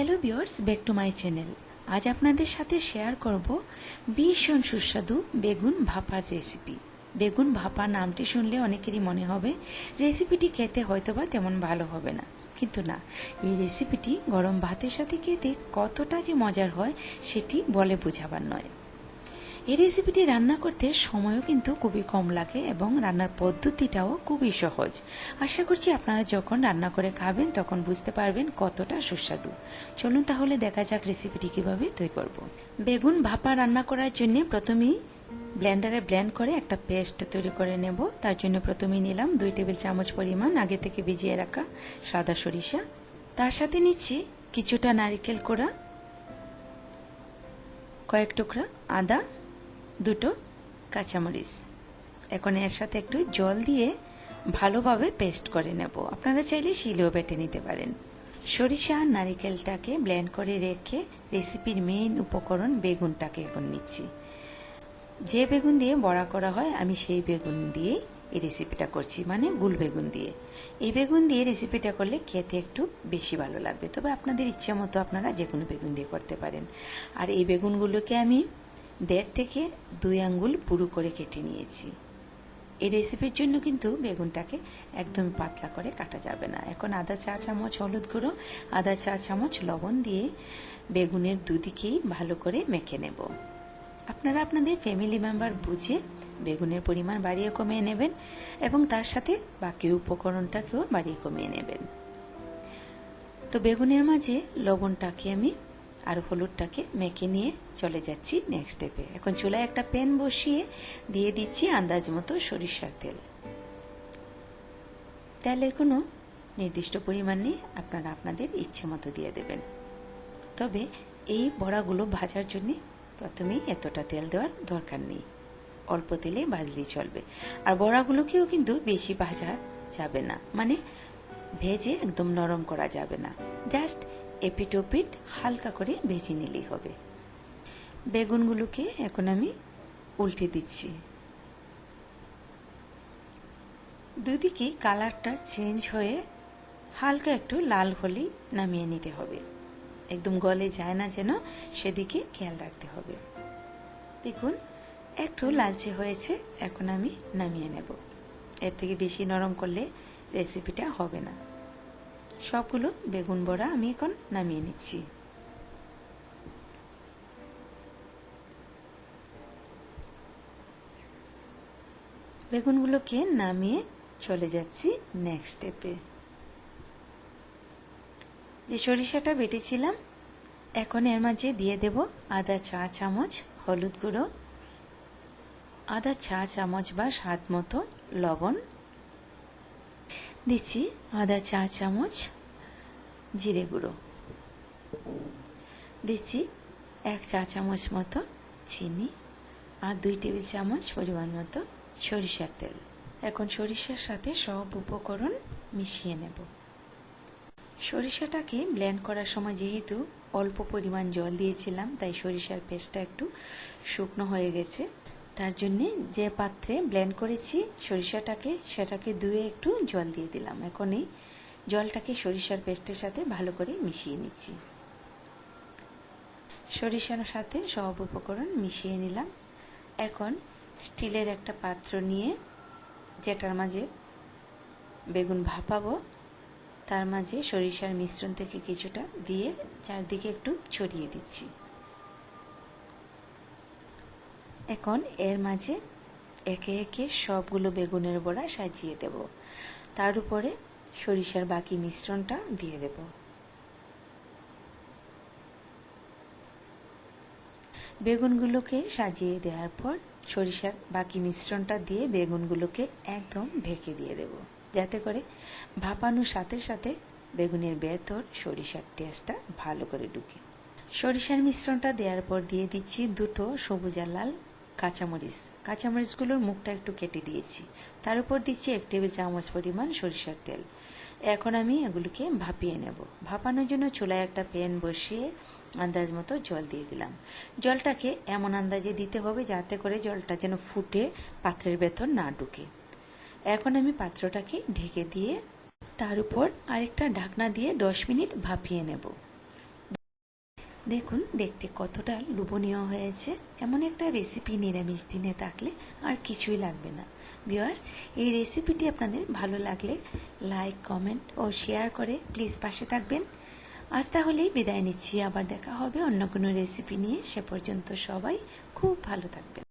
Hello viewers back to my channel আজ আপনাদের সাথে শেয়ার করব ভীষণ সুস্বাদু বেগুন ভাপার রেসিপি বেগুন ভাপা নামটি শুনলে অনেকেরই মনে হবে রেসিপিটি খেতে হয়তো বা তেমন ভালো হবে না। কিন্তু না, এই রেসিপিটি গরম ভাতের সাথে খেতে কতটা যে মজার হয়, সেটি বলে বোঝাবার নয়। এই রেসিপিটি রান্না করতে সময়ও কিন্তু খুবই কম লাগে এবং রান্নার পদ্ধতিটাও খুবই সহজ। আশা করছি আপনারা যখন রান্না করে খাবেন তখন বুঝতে পারবেন কতটা সুস্বাদু। চলুন তাহলে দেখা যাক রেসিপিটি কীভাবে তৈরি করব। বেগুন ভাপা রান্না করার জন্য প্রথমেই ব্লেন্ডারে ব্লেন্ড করে একটা পেস্ট তৈরি করে নেব। তার জন্য প্রথমেই নিলাম দুই টেবিল চামচ পরিমাণ আগে থেকে ভিজিয়ে রাখা সাদা সরিষা। তার সাথে নিচ্ছি কিছুটা নারিকেল কোড়া, কয়েক টুকরা আদা দুটো কাঁচামরিচ। এখন এর সাথে একটু জল দিয়ে ভালোভাবে পেস্ট করে নেব। আপনারা চাইলে শিলেও বেটে নিতে পারেন। সরিষা আর নারিকেলটাকে ব্লেন্ড করে রেখে রেসিপির মেইন উপকরণ বেগুনটাকে এখন নিচ্ছি। যে বেগুন দিয়ে বড়া করা হয়, আমি সেই বেগুন দিয়েই এই রেসিপিটা করছি মানে গুল বেগুন দিয়ে। এই বেগুন দিয়ে রেসিপিটা করলে খেতে একটু বেশি ভালো লাগবে। তবে আপনাদের ইচ্ছা মতো আপনারা যে কোনো বেগুন দিয়ে করতে পারেন। আর এই বেগুনগুলোকে আমি দেড় থেকে দুই আঙ্গুল পুরু করে কেটে নিয়েছি। এই রেসিপির জন্য কিন্তু বেগুনটাকে একদম পাতলা করে কাটা যাবে না। এখন আদা চা চামচ, হলুদ গুঁড়ো, আদা চা চামচ, লবণ দিয়ে বেগুনের দুদিকেই ভালো করে মেখে নেব। আপনারা আপনাদের ফ্যামিলি মেম্বার বুঝে বেগুনের পরিমাণ বাড়িয়ে কমিয়ে নেবেন এবং তার সাথে বাকি উপকরণটাকেও বাড়িয়ে কমিয়ে নেবেন। তো বেগুনের মাঝে লবণটাকে আমি আর হলুদটাকে মেখে নিয়ে চলে যাচ্ছি নেক্সট স্টেপে এখন চুলায় একটা প্যান বসিয়ে দিয়ে দিচ্ছি আন্দাজ মতো সরিষার তেল। তেলের কোনো নির্দিষ্ট পরিমাণ নেই, আপনারা আপনাদের ইচ্ছে মতো দিয়ে দেবেন। তবে এই বড়াগুলো ভাজার জন্যে প্রথমেই এতটা তেল দেওয়ার দরকার নেই। অল্প তেলে ভাজলেই চলবে। আর বড়াগুলোকেও কিন্তু বেশি ভাজা যাবে না। মানে ভেজে একদম নরম করা যাবে না। জাস্ট এপিট ওপিট হালকা করে ভেজে নিলেই হবে। বেগুনগুলোকে এখন আমি উল্টে দিচ্ছি। দুদিকে কালারটা চেঞ্জ হয়ে হালকা একটু লাল হলেই নামিয়ে নিতে হবে। একদম গলে যায় না যেন, সেদিকে খেয়াল রাখতে হবে। দেখুন, একটু লালচে হয়েছে, এখন আমি নামিয়ে নেব। এর থেকে বেশি নরম করলে রেসিপিটা হবে না। সবগুলো বেগুন বড়া আমি এখন নামিয়ে নিচ্ছি। বেগুনগুলোকে নামিয়ে চলে যাচ্ছি নেক্সট স্টেপে যে সরিষাটা বেটেছিলাম, এখন এর মাঝে দিয়ে দেব আদা চা চামচ, হলুদ গুঁড়ো। আদা চা চামচ বা স্বাদ মতো লবণ। দিচ্ছি আদা চা চামচ, জিরে গুঁড়ো। দিচ্ছি এক চা চামচ মতো চিনি আর দুই টেবিল চামচ পরিমাণ মতো সরিষার তেল। এখন সরিষার সাথে সব উপকরণ মিশিয়ে নেব। সরিষাটাকে ব্লেন্ড করার সময় যেহেতু অল্প পরিমাণ জল দিয়েছিলাম, তাই সরিষার পেস্টটা একটু শুকনো হয়ে গেছে। তার জন্যে যে পাত্রে ব্লেন্ড করেছি সরিষাটাকে, সেটাকে ধুয়ে একটু জল দিয়ে দিলাম। এখন এই জলটাকে সরিষার পেস্টের সাথে ভালো করে মিশিয়ে নিচ্ছি। সরিষার সাথে সব উপকরণ মিশিয়ে নিলাম। এখন স্টিলের একটা পাত্র নিয়ে যেটার মাঝে বেগুন ভাপাবো, তার মাঝে সরিষার মিশ্রণ থেকে কিছুটা দিয়ে চারদিকে একটু ছড়িয়ে দিচ্ছি। এখন এর মাঝে একে একে সবগুলো বেগুনের বড়া সাজিয়ে দেব। তার উপরে সরিষার বাকি মিশ্রণটা দিয়ে দেব। বেগুনগুলোকে সাজিয়ে দেওয়ার পর সরিষার বাকি মিশ্রণটা দিয়ে বেগুনগুলোকে একদম ঢেকে দিয়ে দেব। যাতে করে ভাপানোর সাথে সাথে বেগুনের ভেতর সরিষার টেস্টটা ভালো করে ঢুকে। সরিষার মিশ্রণটা দেওয়ার পর দিয়ে দিচ্ছি দুটো সবুজ আর লাল কাঁচামরিচ। কাঁচামরিচগুলোর মুখটা একটু কেটে দিয়েছি। তার উপর দিচ্ছি এক টেবিল চামচ পরিমাণ সরিষার তেল। এখন আমি এগুলোকে ভাপিয়ে নেব। ভাপানোর জন্য চুলায় একটা প্যান বসিয়ে আন্দাজ মতো জল দিয়ে দিলাম। জলটাকে এমন আন্দাজে দিতে হবে যাতে করে জলটা যেন ফুটে, পাত্রের ভেতর না ঢুকে। এখন আমি পাত্রটাকে ঢেকে দিয়ে তার উপর আরেকটা ঢাকনা দিয়ে দশ মিনিট ভাপিয়ে নেব। দেখুন, দেখতে কতটা লোভনীয় হয়েছে। এমন একটা রেসিপি নিরামিষ দিনে থাকলে আর কিছুই লাগবে না। ভিওয়ার্স এই রেসিপিটি আপনাদের ভালো লাগলে লাইক কমেন্ট ও শেয়ার করে প্লিজ পাশে থাকবেন। আজ তাহলেই বিদায় নিচ্ছি। আবার দেখা হবে অন্য কোনো রেসিপি নিয়ে। সে পর্যন্ত সবাই খুব ভালো থাকবেন।